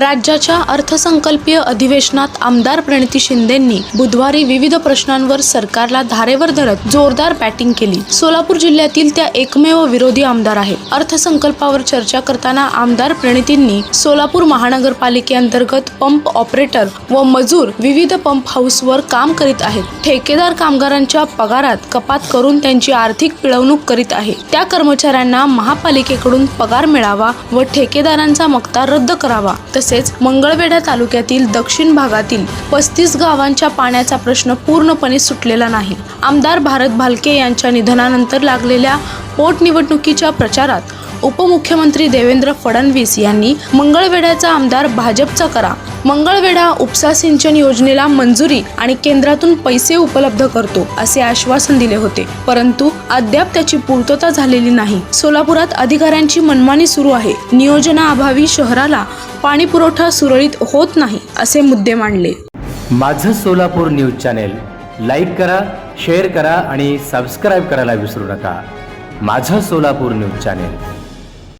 राज्याच्या अर्थसंकल्पीय अधिवेशनात आमदार प्रणिती शिंदेंनी बुधवारी विविध प्रश्नांवर सरकारला धारेवर धरत जोरदार बॅटिंग केली. सोलापूर जिल्ह्यातील त्या एकमेव विरोधी आमदार आहेत अर्थसंकल्पावर चर्चा करताना आमदार प्रणितींनी सोलापूर महानगरपालिकेअंतर्गत पंप ऑपरेटर व मजूर विविध पंप हाऊसवर काम करीत आहेत. ठेकेदार कामगारांच्या पगारात कपात करून त्यांची आर्थिक पिळवणूक करीत आहे. त्या कर्मचाऱ्यांना महापालिकेकडून पगार मिळावा व ठेकेदारांचा मक्ता रद्द करावा तसेच तसेच मंगळवेढा तालुक्यातील दक्षिण भागातील पस्तीस गावांच्या पाण्याचा प्रश्न पूर्णपणे सुटलेला नाही. आमदार भारत भालके यांच्या निधनानंतर लागलेल्या पोटनिवडणुकीच्या प्रचारात उपमुख्यमंत्री देवेंद्र फडणवीस यांनी मंगळवेढ्याचा आमदार भाजपचा करा. मंगळवेढा उपसा सिंचन योजनेला मंजुरी आणि केंद्रातून पैसे उपलब्ध करतो असे आश्वासन दिले होते. परंतु अद्याप त्याची पूर्तता झालेली नाही. सोलापुरात अधिकाऱ्यांची मनमानी सुरू आहे. नियोजनाअभावी शहराला पाणी पुरवठा सुरळीत होत नाही असे मुद्दे मांडले. माझं सोलापूर न्यूज चॅनेल लाईक करा शेअर करा आणि सबस्क्राईब करायला विसरू नका. माझं सोलापूर न्यूज चॅनेल.